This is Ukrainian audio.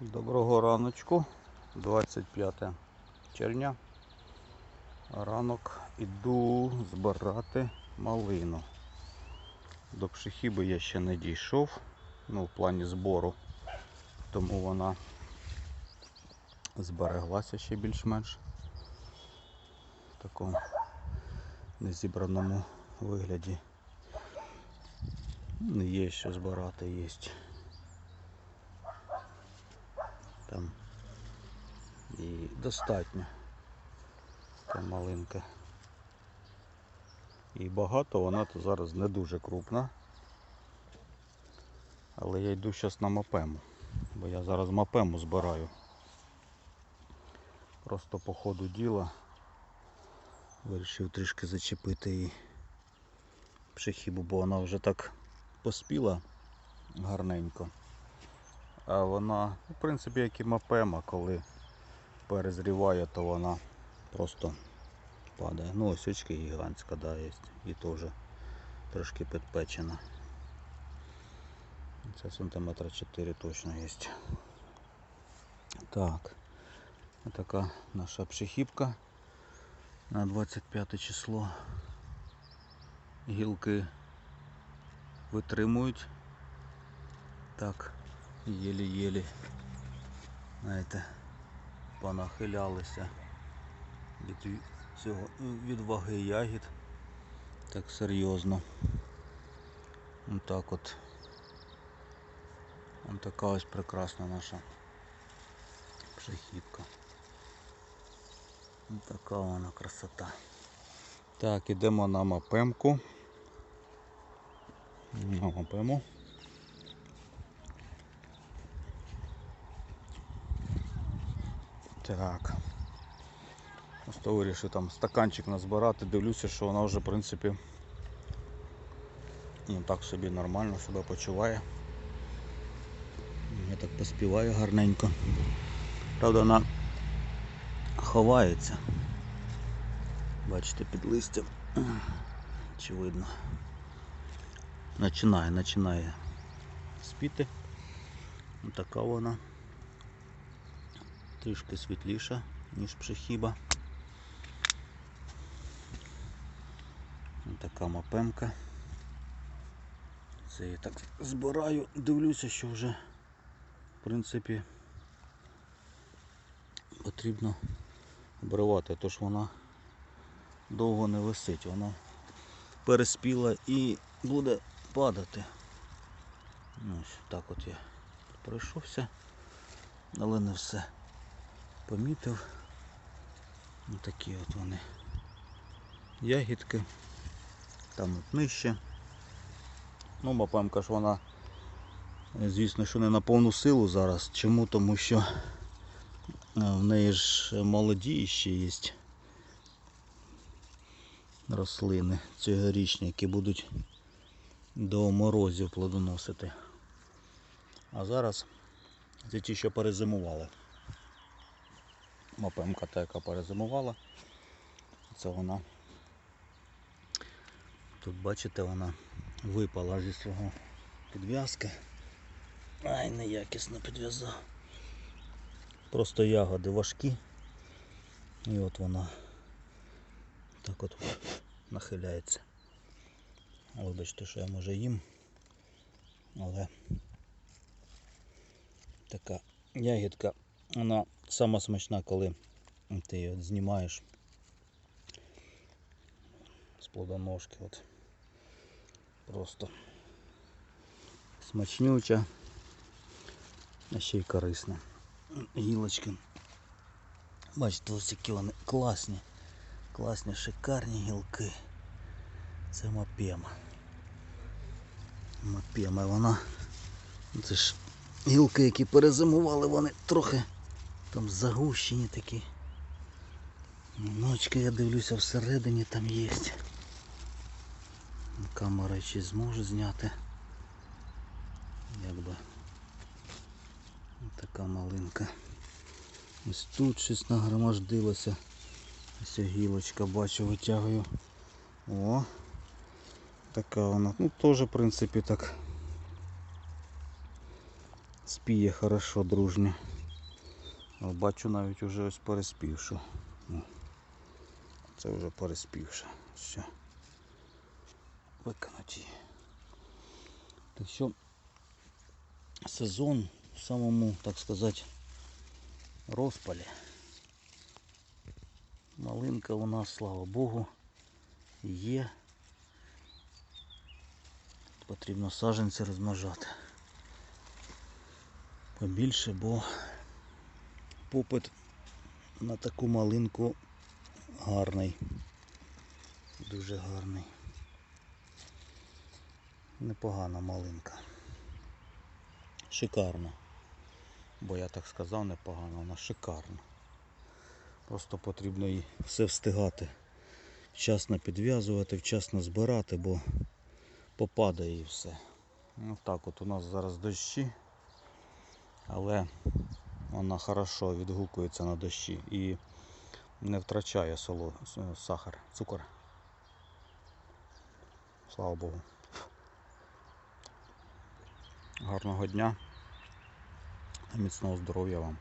Доброго раночку, 25 червня. Ранок іду збирати малину. До пшехіби я ще не дійшов, ну, в плані збору, тому вона збереглася ще більш-менш в такому незібраному вигляді. Ну, Є що збирати, є. Там і достатньо. Там малинка. І багато вона то зараз не дуже крупна. Але я йду зараз на мапему. Бо я зараз мапему збираю. Просто по ходу діла вирішив трішки зачепити її пшехібу, бо вона вже так поспіла гарненько. Вона, в принципі, як і мапема, коли перезріває, то вона просто падає. Ну ось очки гігантська, да, є. І теж трошки підпечена. Це сантиметра 4 точно є. Так. Така наша пшехіпка на 25 число. Гілки витримують. Так, єлі-єлі, знаєте, понахилялися від ві- цього від ваги ягід. Так серйозно. Ось так от. Ось така ось прекрасна наша пшехідка. Ось така вона красота. Так, ідемо на мапемку. На мапему. Так. Просто вирішив там стаканчик назбирати, дивлюся, що вона вже в принципі ну, так собі нормально себе почуває. Я так поспіваю гарненько. Правда вона ховається. Бачите, під листям. Чи видно. Починає, починає спіти. Така вона трішки світліша, ніж пшехіба. Ось така мапемка. Це я так збираю, дивлюся, що вже в принципі потрібно обривати, тож вона довго не висить, вона переспіла і буде падати. Ось так от я пройшовся, але не все помітив. Ось такі от вони ягідки. Там от нижче. Ну, мапемка ж вона, звісно, що не на повну силу зараз. Чому? Тому що е, в неї ж молоді ще є рослини цьогорічні, які будуть до морозів плодоносити. А зараз це ті, що перезимували. Мапемка та, яка перезимувала. Це вона. Тут бачите, вона випала зі свого підв'язки. Ай, неякісно підв'язав. Просто ягоди важкі. І от вона так от нахиляється. Вибачте, що я може їм, але така ягідка, вона сама смачна, коли ти її знімаєш з плодоножки. От. Просто смачнюча, а ще й корисна. Гілочки. Бачите, ось які вони класні, класні, шикарні гілки. Це мапема. Мапема вона. Це ж гілки, які перезимували, вони трохи там загущені такі. Ночки я дивлюся всередині там є. Камера ще зможе зняти. Якби така малинка. Ось тут щось нагромождилося. Ось гілочка бачу, витягую. О! Така вона. Ну теж в принципі так. Спіє хорошо, дружньо. Бачу навіть уже ось переспівшу. Це вже переспівша. Все. Викинуть її. Так що сезон в самому, так сказати, розпалі. Малинка у нас, слава Богу, є. Потрібно саженці розмножати. Побільше, бо попит на таку малинку гарний. Дуже гарний. Непогана малинка. Шикарна. Бо я так сказав непогано, вона шикарна. Просто потрібно їй все встигати. Вчасно підв'язувати, вчасно збирати, бо попадає і все. Ну так от у нас зараз дощі, але вона хорошо відгукується на дощі і не втрачає соло, сахар, цукор. Слава Богу. Гарного дня. Міцного здоров'я вам.